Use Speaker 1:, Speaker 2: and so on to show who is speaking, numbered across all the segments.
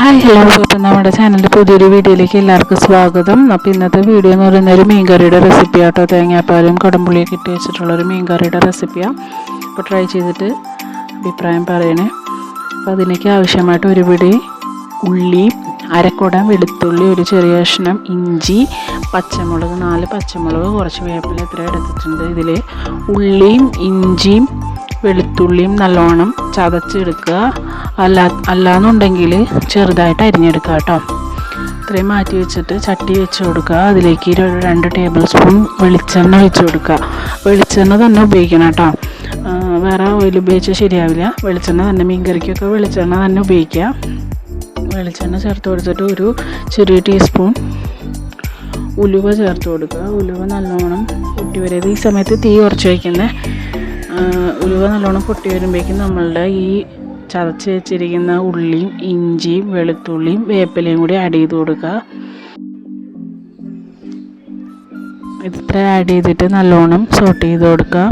Speaker 1: Hi hello അപ്പം നമ്മുടെ ചാനലിന്റെ പുതിയൊരു വീഡിയോയിലേക്ക് എല്ലാവർക്കും സ്വാഗതം. അപ്പോൾ ഇന്നത്തെ വീഡിയോ എന്ന് പറയുന്ന ഒരു മീൻകറിയുടെ റെസിപ്പി ആട്ടോ. തേങ്ങാപ്പാലും കടമ്പുളിയൊക്കെ ഇട്ട് വെച്ചിട്ടുള്ളൊരു മീൻകറിയുടെ റെസിപ്പിയാണ് അപ്പോൾ ട്രൈ ചെയ്തിട്ട് അഭിപ്രായം പറയണേ. അപ്പോൾ അതിലേക്ക് ആവശ്യമായിട്ട് ഒരു പിടി ഉള്ളി അരക്കുടം വെളുത്തുള്ളി ഒരു ചെറിയ കഷ്ണം ഇഞ്ചി പച്ചമുളക് നാല് പച്ചമുളക് കുറച്ച് വേപ്പില ഇത്ര എടുത്തിട്ടുണ്ട്. ഇതിൽ ഉള്ളിയും ഇഞ്ചിയും വെളുത്തുള്ളിയും നല്ലോണം ചതച്ചെടുക്കുക. അല്ലാ അല്ലാന്നുണ്ടെങ്കിൽ ചെറുതായിട്ട് അരിഞ്ഞെടുക്കുക കേട്ടോ. ഇത്രയും മാറ്റി വെച്ചിട്ട് ചട്ടി വെച്ച് കൊടുക്കുക. അതിലേക്ക് ഒരു രണ്ട് ടേബിൾ സ്പൂൺ വെളിച്ചെണ്ണ ഒഴിച്ച് കൊടുക്കുക. വെളിച്ചെണ്ണ തന്നെ ഉപയോഗിക്കണം കേട്ടോ. വേറെ ഓയിൽ ഉപയോഗിച്ചാൽ ശരിയാവില്ല. വെളിച്ചെണ്ണ തന്നെ മീൻ കറിക്കൊക്കെ വെളിച്ചെണ്ണ തന്നെ ഉപയോഗിക്കുക. വെളിച്ചെണ്ണ ചേർത്ത് കൊടുത്തിട്ട് ഒരു ചെറിയ ടീസ്പൂൺ ഉലുവ ചേർത്ത് കൊടുക്കുക. ഉലുവ നല്ലോണം കുട്ടി വരരുത് ഈ സമയത്ത് തീ കുറച്ച് വയ്ക്കുന്നത് ഉലുവ നല്ലോണം പൊട്ടി വരുമ്പോഴേക്കും നമ്മളുടെ ഈ ചതച്ച് വെച്ചിരിക്കുന്ന ഉള്ളിയും ഇഞ്ചിയും വെളുത്തുള്ളിയും വേപ്പിലയും കൂടി ആഡ് ചെയ്ത് കൊടുക്കുക. ഇത്ര ആഡ് ചെയ്തിട്ട് നല്ലോണം സോട്ട് ചെയ്ത് കൊടുക്കുക.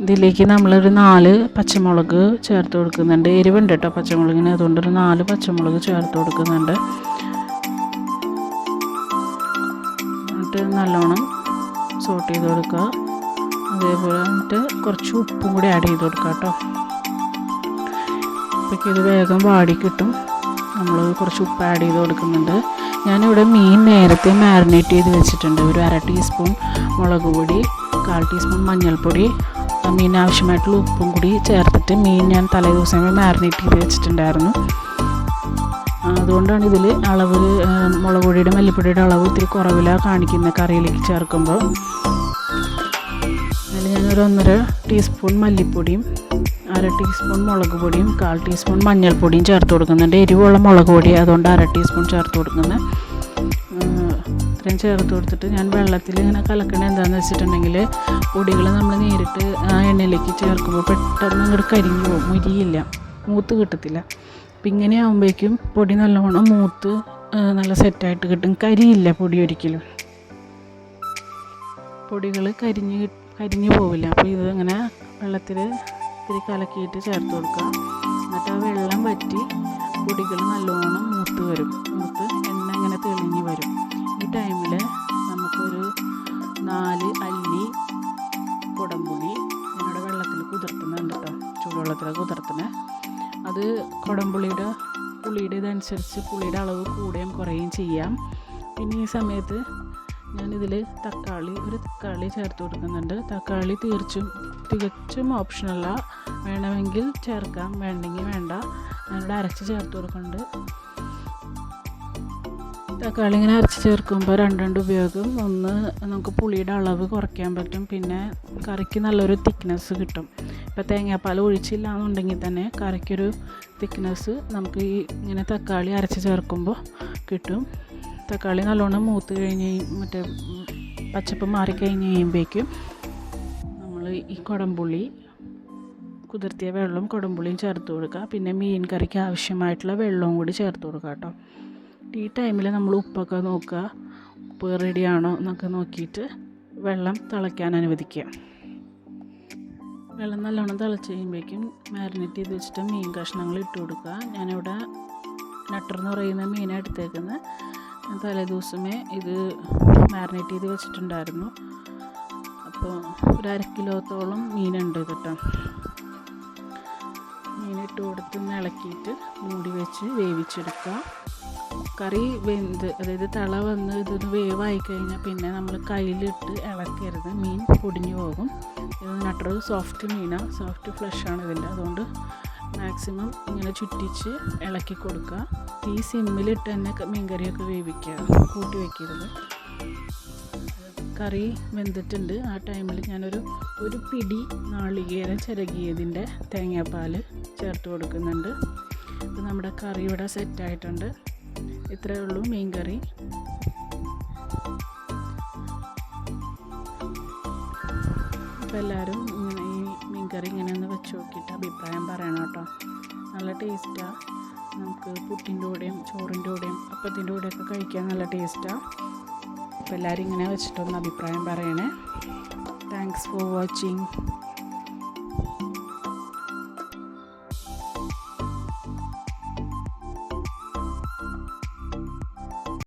Speaker 1: ഇതിലേക്ക് നമ്മളൊരു നാല് പച്ചമുളക് ചേർത്ത് കൊടുക്കുന്നുണ്ട്. എരിവുണ്ട് കേട്ടോ പച്ചമുളകിന്. അതുകൊണ്ട് ഒരു നാല് പച്ചമുളക് ചേർത്ത് കൊടുക്കുന്നുണ്ട്. എന്നിട്ട് നല്ലോണം സോട്ട് ചെയ്ത് കൊടുക്കുക. അതേപോലെ എന്നിട്ട് കുറച്ച് ഉപ്പും കൂടി ആഡ് ചെയ്ത് കൊടുക്കുക കേട്ടോ. അപ്പോഴേക്കും ഇത് വേഗം വാടി കിട്ടും. നമ്മൾ കുറച്ച് ഉപ്പ് ആഡ് ചെയ്ത് കൊടുക്കുന്നുണ്ട്. ഞാനിവിടെ മീൻ നേരത്തെ മാരിനേറ്റ് ചെയ്ത് വെച്ചിട്ടുണ്ട്. ഒരു അര ടീസ്പൂൺ മുളക് പൊടി കാൽ ടീസ്പൂൺ മഞ്ഞൾപ്പൊടി മീൻ ആവശ്യമായിട്ടുള്ള ഉപ്പും കൂടി ചേർത്തിട്ട് മീൻ ഞാൻ തലേ ദിവസമേ മാരിനേറ്റ് ചെയ്ത് വെച്ചിട്ടുണ്ടായിരുന്നു. അതുകൊണ്ടാണ് ഇതിൽ അളവ് മുളക് പൊടിയുടെ മല്ലിപ്പൊടിയുടെ അളവ് ഇത്തിരി കുറവിലാണ് കാണിക്കുന്നത് കറിയിലേക്ക് ചേർക്കുമ്പോൾ ഒന്നര ടീസ്പൂൺ മല്ലിപ്പൊടിയും അര ടീസ്പൂൺ മുളക് പൊടിയും കാൽ ടീസ്പൂൺ മഞ്ഞൾപ്പൊടിയും ചേർത്ത് കൊടുക്കുന്നുണ്ട്. എരിവുള്ള മുളക് പൊടി അതുകൊണ്ട് അര ടീസ്പൂൺ ചേർത്ത് കൊടുക്കുന്നത് ഇത്രയും ചേർത്ത് കൊടുത്തിട്ട് ഞാൻ വെള്ളത്തിൽ ഇങ്ങനെ കലക്കണ എന്താണെന്ന് വെച്ചിട്ടുണ്ടെങ്കിൽ പൊടികൾ നമ്മൾ നേരിട്ട് ആ എണ്ണയിലേക്ക് ചേർക്കുമ്പോൾ പെട്ടെന്ന് അങ്ങോട്ട് കരിഞ്ഞു പോകും. മുരിയില്ല. മൂത്ത് കിട്ടത്തില്ല. അപ്പം ഇങ്ങനെ ആകുമ്പോഴേക്കും പൊടി നല്ലവണ്ണം മൂത്ത് നല്ല സെറ്റായിട്ട് കിട്ടും. കരിയില്ല പൊടി ഒരിക്കലും. പൊടികൾ കരിഞ്ഞ് കരിഞ്ഞു പോവില്ല. അപ്പോൾ ഇത് ഇങ്ങനെ വെള്ളത്തിൽ ഇത്തിരി കലക്കിയിട്ട് ചേർത്ത് കൊടുക്കുക. എന്നിട്ട് ആ വെള്ളം വറ്റി പൊടികൾ നല്ലോണം മൂത്ത് വരും. മൂത്ത് എണ്ണ ഇങ്ങനെ തെളിഞ്ഞ് വരും. ഈ ടൈമിൽ നമുക്കൊരു നാല് അല്ലി കുടംപുളി നമ്മുടെ വെള്ളത്തിൽ കുതിർത്തുന്നുണ്ട് കേട്ടോ ചൂടുവെള്ളത്തിൽ കുതിർത്തുന്നത്. അത് കുടംപുളിയുടെ പുളിയുടെ ഇതനുസരിച്ച് പുളിയുടെ അളവ് കൂടുകയും കുറയുകയും ചെയ്യാം. പിന്നെ ഈ സമയത്ത് ഞാനിതിൽ തക്കാളി ഒരു തക്കാളി ചേർത്ത് കൊടുക്കുന്നുണ്ട്. തക്കാളി തീർച്ചും തികച്ചും ഓപ്ഷനല്ല വേണമെങ്കിൽ ചേർക്കാം. വേണ്ടെങ്കിൽ വേണ്ട. ഞാനിവിടെ അരച്ച് ചേർത്ത് കൊടുക്കുന്നുണ്ട്. തക്കാളി ഇങ്ങനെ അരച്ച് ചേർക്കുമ്പോൾ രണ്ട് രണ്ട് ഉപയോഗം. ഒന്ന് നമുക്ക് പുളിയുടെ അളവ് കുറയ്ക്കാൻ പറ്റും. പിന്നെ കറിക്ക് നല്ലൊരു തിക്നെസ് കിട്ടും. ഇപ്പോൾ തേങ്ങാപ്പാൽ ഒഴിച്ചില്ല എന്നുണ്ടെങ്കിൽ തന്നെ കറിക്കൊരു തിക്നെസ് നമുക്ക് ഈ ഇങ്ങനെ തക്കാളി അരച്ച് ചേർക്കുമ്പോൾ കിട്ടും. തക്കാളി നല്ലോണം മൂത്ത് കഴിഞ്ഞ് മറ്റേ പച്ചപ്പ് മാറിക്കഴിഞ്ഞ് കഴിയുമ്പോഴേക്കും നമ്മൾ ഈ കുടംപുള്ളി കുതിർത്തിയ വെള്ളവും കുടംപുള്ളിയും ചേർത്ത് കൊടുക്കുക. പിന്നെ മീൻ കറിക്ക് ആവശ്യമായിട്ടുള്ള വെള്ളവും കൂടി ചേർത്ത് കൊടുക്കുക കേട്ടോ. ഈ ടൈമിൽ നമ്മൾ ഉപ്പൊക്കെ നോക്കുക. ഉപ്പ് റെഡിയാണോ എന്നൊക്കെ നോക്കിയിട്ട് വെള്ളം തിളയ്ക്കാൻ അനുവദിക്കുക. വെള്ളം നല്ലോണം തിളച്ച് കഴിയുമ്പോഴേക്കും മാരിനേറ്റ് ചെയ്ത് വെച്ചിട്ട് മീൻ കഷ്ണങ്ങൾ ഇട്ട് കൊടുക്കുക. ഞാനിവിടെ നട്ടർ എന്ന് പറയുന്ന മീനാണ് ഞാൻ തലേ ദിവസമേ ഇത് മാരിനേറ്റ് ചെയ്ത് വെച്ചിട്ടുണ്ടായിരുന്നു. അപ്പോൾ ഒരു അര കിലോത്തോളം മീനുണ്ട് കേട്ടോ. മീനിട്ട് കൊടുത്ത് ഇളക്കിയിട്ട് മൂടി വെച്ച് വേവിച്ചെടുക്കുക. കറി വെന്ത് അതായത് തള വന്ന് ഇതൊന്ന് വേവായി കഴിഞ്ഞാൽ പിന്നെ നമ്മൾ കയ്യിലിട്ട് ഇളക്കരുത്. മീൻ പൊടിഞ്ഞു പോകും. ഇത് നട്ടർ സോഫ്റ്റ് മീനാണ് സോഫ്റ്റ് ഫ്ലഷാണ് ഇതിന്റെ. അതുകൊണ്ട് മാക്സിമം ഇങ്ങനെ ചുറ്റിച്ച് ഇളക്കി കൊടുക്കുക. ഈ സിമ്മിലിട്ട് തന്നെ മീൻകറിയൊക്കെ വേവിക്കുക. കൂട്ടി വയ്ക്കരുത് കറി വെന്തിട്ടുണ്ട്. ആ ടൈമിൽ ഞാനൊരു ഒരു പിടി നാളികേരം ചിരകിയതിന്റെ തേങ്ങാപ്പാൽ ചേർത്ത് കൊടുക്കുന്നുണ്ട്. അപ്പോൾ നമ്മുടെ കറി ഇവിടെ സെറ്റായിട്ടുണ്ട് ഇത്രയേ ഉള്ളൂ മീൻ കറി അപ്പോൾ എല്ലാവരും കറി ഇങ്ങനെ ഒന്ന് വെച്ച് നോക്കിയിട്ട് അഭിപ്രായം പറയണം കേട്ടോ. നല്ല ടേസ്റ്റാണ് നമുക്ക് പുട്ടിന്റെ കൂടെയും ചോറിന്റെ കൂടെയും അപ്പത്തിന്റെ കൂടെയൊക്കെ കഴിക്കാൻ നല്ല ടേസ്റ്റാണ് അപ്പോൾ എല്ലാവരും ഇങ്ങനെ വെച്ചിട്ടൊന്ന് അഭിപ്രായം പറയണേ. Thanks for watching